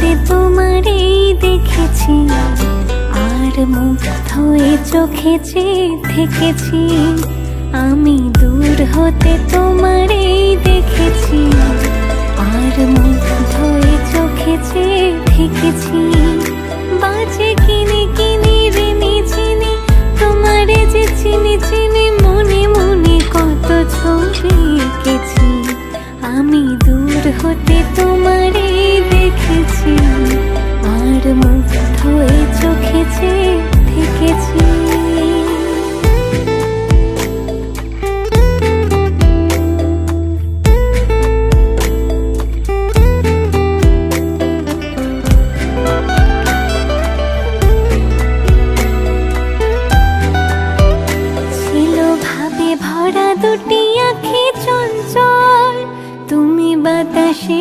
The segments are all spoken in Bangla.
হতে তোমারই দেখেছি, আর মুগ্ধ চোখে চেয়ে থেকেছি। আমি দূর হতে তোমারই দেখেছি, আর মুগ্ধ চোখে চেয়ে থেকেছি। বাজে কিনে কিনে রেনে চিনি তোমারে যে চিনি চিনি মনে মনে কত ছবি এঁকেছি আমি দূর হতে তোমারে চেয়ে থেকেছি। ভরা দুটি আখি চঞ্চল তুমি বাতাসে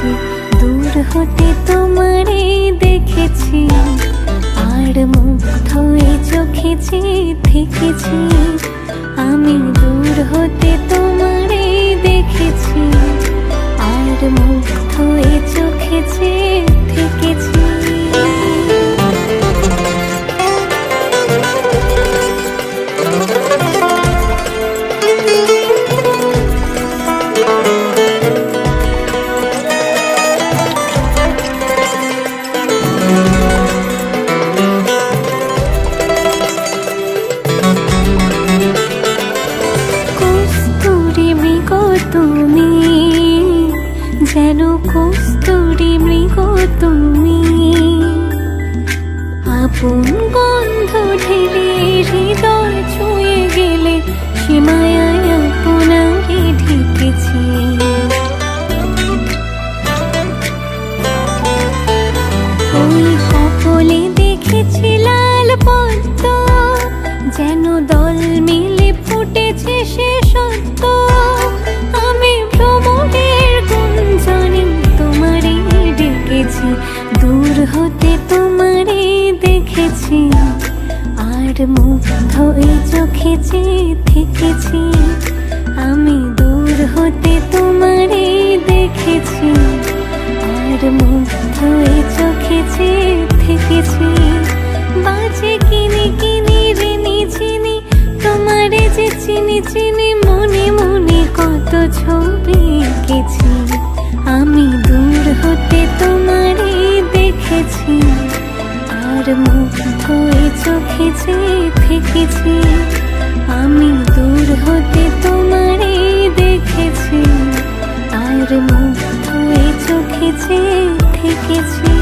রেখেছি দূর হতে তোমারে দেখেছি। আর মুগ্ধ এ চোখে থেকেছি, আমি দূর হতে তোমারে দেখেছি। আর মুগ্ধ এ চোখে চেয়ে থেকেছি মৃগ তুমি, যেন কস্তুরি মৃগ তুমি। আপন গন্ধ ঢেলে হৃদয় ছুঁয়ে গেলে আপনাকে ঢেকেছি। দেখেছি লাল পদ্ম, যেন দল মিলে ডেকেছি দূর হতে তোমারে দেখেছি, আর মুগ্ধ এই চোখে চেয়ে থেকেছি, আমি দূর হতে তোমারে দেখেছি, আর মুগ্ধ এ চোখে চেয়ে থেকেছি, বাজে কিনে কিনে রেনে চিনি তোমারে যে চিনি চিনি মনে আর মুগ্ধ চোখেছি চোখে চেয়ে আমি দূর হতে তোমারে দেখেছি। আর মুখ এ চোখেছি থেকেছি